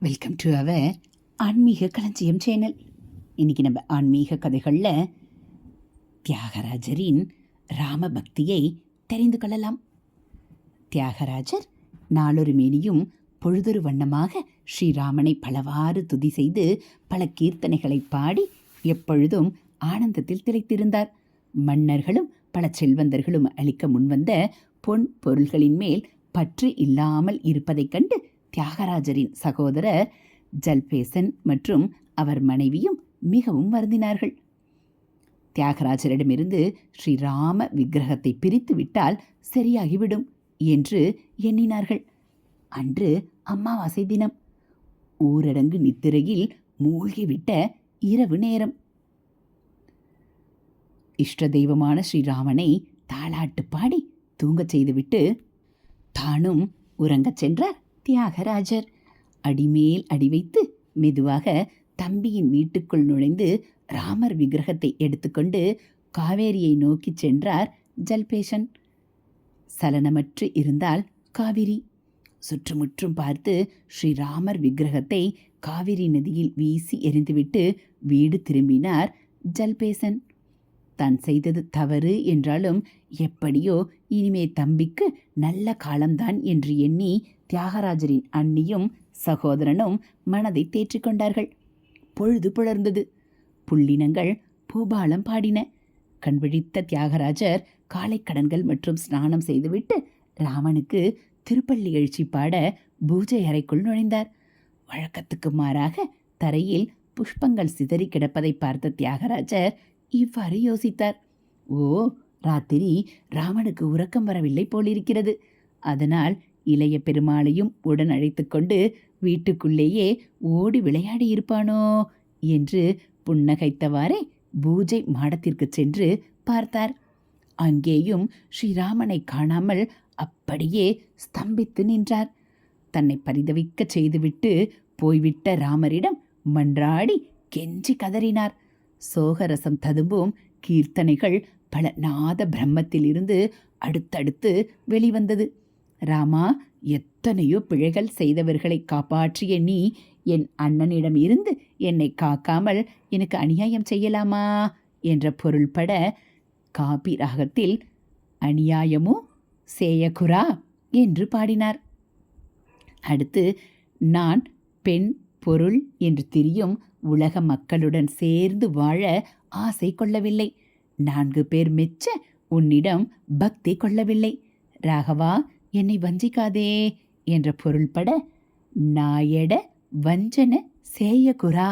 Welcome to our ஆன்மீக களஞ்சியம் channel. இன்னைக்கு நம்ம ஆன்மீக கதைகளில் தியாகராஜரின் ராம பக்தியை தெரிந்து கொள்ளலாம். தியாகராஜர் நாளொரு மேனியும் பொழுதொரு வண்ணமாக ஸ்ரீராமனை பலவாறு துதி செய்து பல கீர்த்தனைகளை பாடி எப்பொழுதும் ஆனந்தத்தில் திளைத்திருந்தார். மன்னர்களும் பல செல்வந்தர்களும் அளிக்க முன்வந்த பொன் பொருள்களின் மேல் பற்று இல்லாமல் இருப்பதைக் கண்டு தியாகராஜரின் சகோதரர் ஜல்பேசன் மற்றும் அவர் மனைவியும் மிகவும் வருந்தினார்கள். தியாகராஜரிடமிருந்து ஸ்ரீராம விக்கிரகத்தை பிரித்து விட்டால் சரியாகிவிடும் என்று எண்ணினார்கள். அன்று அமாவாசை தினம். ஊரடங்கு நித்திரையில் மூழ்கிவிட்ட இரவு நேரம். இஷ்ட தெய்வமான ஸ்ரீராமனை தாளாட்டு பாடி தூங்கச் செய்துவிட்டு தானும் உறங்கச் சென்றார். தியாகராஜர் அடிமேல் அடி வைத்து மெதுவாக தம்பியின் வீட்டுக்குள் நுழைந்து ராமர் விக்கிரகத்தை எடுத்துக்கொண்டு காவேரியை நோக்கிச் சென்றார் ஜல்பேஷன். சலனமற்று இருந்தால் காவிரி. சுற்றுமுற்றும் பார்த்து ஸ்ரீராமர் விக்கிரகத்தை காவிரி நதியில் வீசி எறிந்துவிட்டு வீடு திரும்பினார் ஜல்பேசன் தான் செய்தது தவறு என்றாலும் எப்படியோ இனிமே தம்பிக்கு நல்ல காலம்தான் என்று எண்ணி தியாகராஜரின் அண்ணியும் சகோதரனும் மனதை தேற்றிக்கொண்டார்கள் பொழுது புலர்ந்தது. புள்ளினங்கள் பூபாலம் பாடின. கண்விழித்த தியாகராஜர் காலைக்கடன்கள் மற்றும் ஸ்நானம் செய்துவிட்டு ராமனுக்கு திருப்பள்ளி எழுச்சி பாட பூஜை அறைக்குள் நுழைந்தார். வழக்கத்துக்கு மாறாக தரையில் புஷ்பங்கள் சிதறி கிடப்பதை பார்த்த தியாகராஜர் இவ்வாறு யோசித்தார். ஓ ராத்திரி ராமனுக்கு உறக்கம் வரவில்லை போலிருக்கிறது. அதனால் இளைய பெருமாளையும் உடன் அழைத்துக்கொண்டு வீட்டுக்குள்ளேயே ஓடி விளையாடி இருப்பானோ என்று புன்னகைத்தவாறே பூஜை மாடத்திற்கு சென்று பார்த்தார். அங்கேயும் ஸ்ரீராமனை காணாமல் அப்படியே ஸ்தம்பித்து நின்றார். தன்னை பரிதவிக்கச் செய்துவிட்டு போய்விட்ட ராமரிடம் மன்றாடி கெஞ்சி கதறினார். சோகரசம் ததும்பும் கீர்த்தனைகள் பல நாத பிரம்மத்திலிருந்து அடுத்தடுத்து வெளிவந்தது. ராமா எத்தனையோ பிழைகள் செய்தவர்களை காப்பாற்றிய நீ என் அண்ணனிடம் இருந்து என்னை காக்காமல் எனக்கு அநியாயம் செய்யலாமா? என்ற பொருள்பட காபி ராகத்தில் அநியாயமோ? சேயகுரா என்று பாடினார். அடுத்து நான் பெண் பொருள் என்று திரியும் உலக மக்களுடன் சேர்ந்து வாழ ஆசை கொள்ளவில்லை. நான்கு பேர் மெச்ச உன்னிடம் பக்தி கொள்ளவில்லை. ராகவா என்னை வஞ்சிக்காதே என்ற பொருள்பட நாயட வஞ்சன சேயகுரா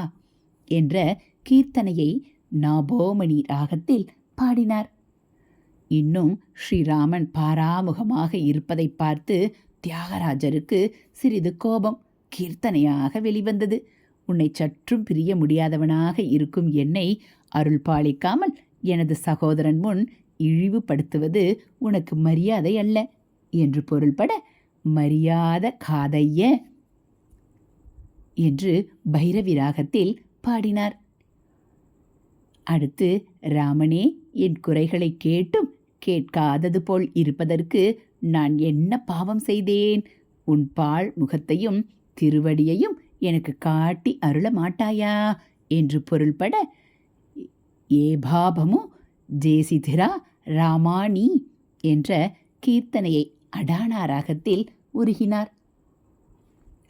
என்ற கீர்த்தனையை நாபோமணி ராகத்தில் பாடினார். இன்னும் ஸ்ரீராமன் பாராமுகமாக இருப்பதை பார்த்து தியாகராஜருக்கு சிறிது கோபம் கீர்த்தனையாக வெளிவந்தது. உன்னை சற்றும் பிரிய முடியாதவனாக இருக்கும் என்னை அருள் பாலிக்காமல் எனது சகோதரன் முன் இழிவுபடுத்துவது உனக்கு மரியாதை அல்ல. என்று பொருள்பட மரியாத காதைய என்று பைரவி ராகத்தில் பாடினார். அடுத்து ராமனே என் குறைகளை கேட்டும் கேட்காதது போல் இருப்பதற்கு நான் என்ன பாவம் செய்தேன்? உன் பால் முகத்தையும் திருவடியையும் எனக்கு காட்டி அருள மாட்டாயா? என்று பொருள்பட ஏபாபமு ஜேசிதிரா ராமாணி என்ற கீர்த்தனையை அடானா ராகத்தில் உருகினார்.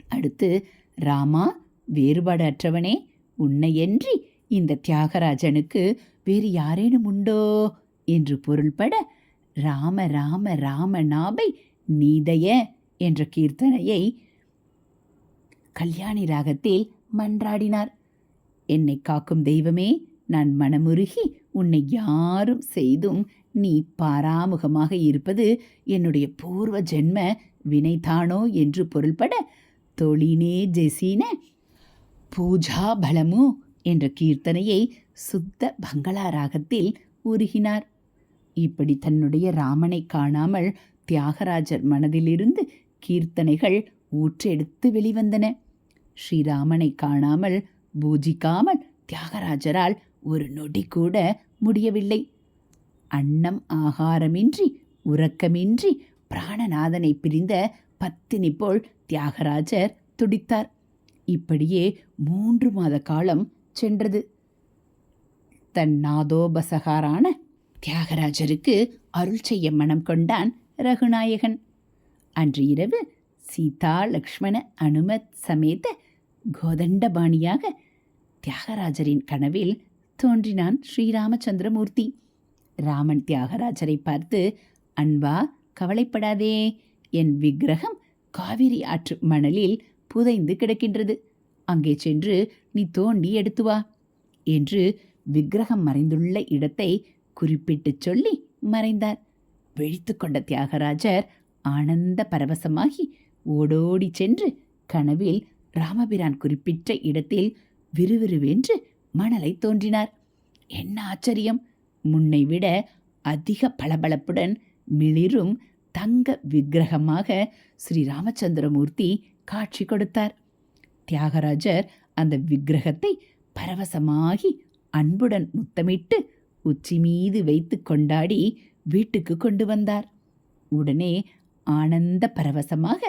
அடுத்து ராமா வேறுபாடு அற்றவனே உன்னையன்றி இந்த தியாகராஜனுக்கு வேறு யாரேனும் உண்டோ? என்று பொருள்பட ராம ராம ராம நாபை நீதய என்ற கீர்த்தனையை கல்யாணி ராகத்தில் மன்றாடினார். என்னை காக்கும் தெய்வமே நான் மனமுருகி உன்னை யாரும் செய்தும் நீ பாராமுகமாக இருப்பது என்னுடைய பூர்வ ஜென்ம வினைதானோ என்று பொருள்பட தொழினே ஜெசின பூஜா பலமு என்ற கீர்த்தனையை சுத்த பங்களா ராகத்தில் உருகினார். இப்படி தன்னுடைய ராமனை காணாமல் தியாகராஜர் மனதிலிருந்து கீர்த்தனைகள் ஊற்றெடுத்து வெளிவந்தன. ஸ்ரீராமனை காணாமல் பூஜிக்காமல் தியாகராஜரால் ஒரு நொடி கூட முடியவில்லை. அன்னம் ஆகாரமின்றி உறக்கமின்றி பிராணநாதனை பிரிந்த பத்தினி போல் தியாகராஜர் துடித்தார். இப்படியே மூன்று மாத காலம் சென்றது. தன் நாதோபசகாரான தியாகராஜருக்கு அருள் செய்ய மனம் கொண்டான் ரகுநாயகன். அன்று இரவு சீதா லக்ஷ்மண அனுமத் சமேத கோதண்டபாணியாக தியாகராஜரின் கனவில் தோன்றினான் ஸ்ரீராமச்சந்திரமூர்த்தி. ராமன் தியாகராஜரை பார்த்து அன்பா கவலைப்படாதே. என் விக்கிரகம் காவிரி ஆற்று மணலில் புதைந்து கிடக்கின்றது. அங்கே சென்று நீ தோண்டி எடுத்து வா என்று விக்கிரகம் மறைந்துள்ள இடத்தை குறிப்பிட்டுச் சொல்லி மறைந்தார். விழித்து கொண்ட தியாகராஜர் ஆனந்த பரவசமாகி ஓடோடி சென்று கனவில் ராமபிரான் குறிப்பிட்ட இடத்தில் விறுவிறுவென்று மணலை தோன்றினார். என்ன ஆச்சரியம்! முன்னை விட அதிக பளபளப்புடன் மிளிரும் தங்க விக்கிரகமாக ஸ்ரீ ராமச்சந்திரமூர்த்தி காட்சி கொடுத்தார். தியாகராஜர் அந்த விக்கிரகத்தை பரவசமாகி அன்புடன் முத்தமிட்டு உச்சி மீது வைத்து கொண்டாடி வீட்டுக்கு கொண்டு வந்தார். உடனே ஆனந்த பரவசமாக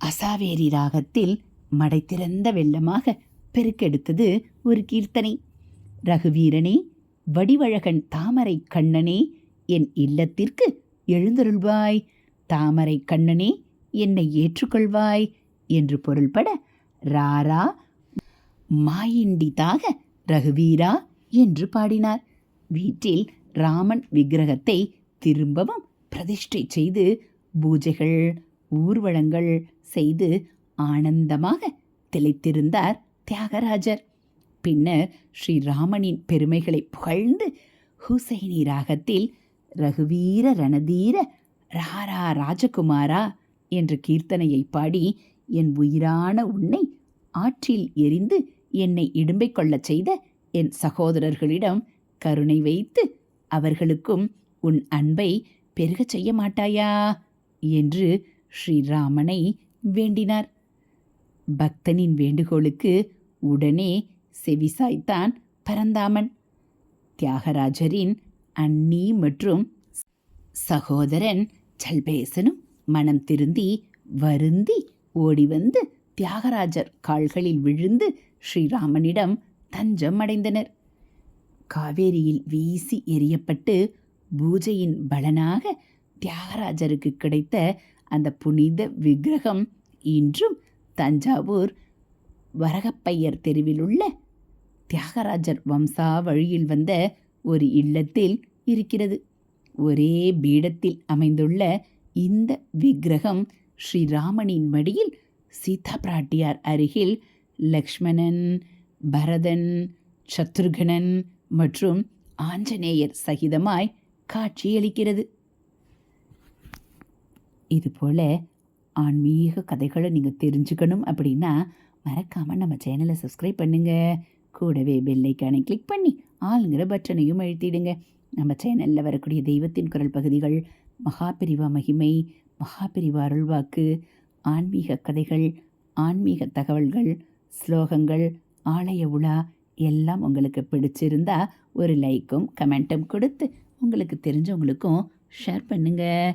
அசாவேரி ராகத்தில் மடை திறந்த வெள்ளமாக பெருக்கெடுத்தது ஒரு கீர்த்தனை. ரகுவீரனே வடிவழகன் தாமரை கண்ணனே என் இல்லத்திற்கு எழுந்தருள்வாய். தாமரை கண்ணனே என்னை ஏற்றுக்கொள்வாய் என்று பொருள்பட ராரா மாயிண்டிதாக ரகுவீரா என்று பாடினார். வீட்டில் ராமன் விக்கிரகத்தை திரும்பவும் பிரதிஷ்டை செய்து பூஜைகள் ஊர்வலங்கள் செய்து ஆனந்தமாக திளைத்திருந்தார் தியாகராஜர். பின்னர் ஸ்ரீராமனின் பெருமைகளை புகழ்ந்து ஹுசைனி ராகத்தில் ரகுவீர ரணதீர ராரா ராஜகுமாரா என்ற கீர்த்தனையை பாடி என் உயிரான உன்னை ஆற்றில் எரிந்து என்னை இடும்பை கொள்ளச் செய்த என் சகோதரர்களிடம் கருணை வைத்து அவர்களுக்கும் உன் அன்பை பெருகச் செய்ய மாட்டாயா? என்று ஸ்ரீராமனை வேண்டினார். பக்தனின் வேண்டுகோளுக்கு உடனே செவிசாய்த்தான் பரந்தாமன். தியாகராஜரின் அண்ணி மற்றும் சகோதரன் சல்பேசனும் மனம் திருந்தி வருந்தி ஓடி வந்து தியாகராஜர் கால்களில் விழுந்து ஸ்ரீராமனிடம் தஞ்சம் அடைந்தனர். காவேரியில் வீசி எரியப்பட்டு பூஜையின் பலனாக தியாகராஜருக்கு கிடைத்த அந்த புனித விக்கிரகம் இன்றும் தஞ்சாவூர் வரகப்பையர் தெருவில் உள்ள தியாகராஜர் வம்சா வழியில் வந்த ஒரு இல்லத்தில் இருக்கிறது. ஒரே பீடத்தில் அமைந்துள்ள இந்த விக்கிரகம் ஸ்ரீராமனின் மடியில் சீதா பிராட்டியார் அருகில் லக்ஷ்மணன் பரதன் சத்ருகனன் மற்றும் ஆஞ்சநேயர் சகிதமாய் காட்சியளிக்கிறது. இதுபோல் ஆன்மீக கதைகளை நீங்கள் தெரிஞ்சுக்கணும் அப்படின்னா மறக்காமல் நம்ம சேனலை சப்ஸ்கிரைப் பண்ணுங்கள் கூடவே பெல்லைக்கானை கிளிக் பண்ணி ஆளுங்கிற பட்டனையும் அழுத்திடுங்க. நம்ம சேனலில் வரக்கூடிய தெய்வத்தின் குரல் பகுதிகள் மகாபிரிவா மகிமை மகாபிரிவா அருள்வாக்கு ஆன்மீக கதைகள் ஆன்மீக தகவல்கள் ஸ்லோகங்கள் ஆலய உலா எல்லாம் உங்களுக்கு பிடிச்சிருந்தா ஒரு லைக்கும் கமெண்ட்டும் கொடுத்து உங்களுக்கு தெரிஞ்சவங்களுக்கும் ஷேர் பண்ணுங்கள்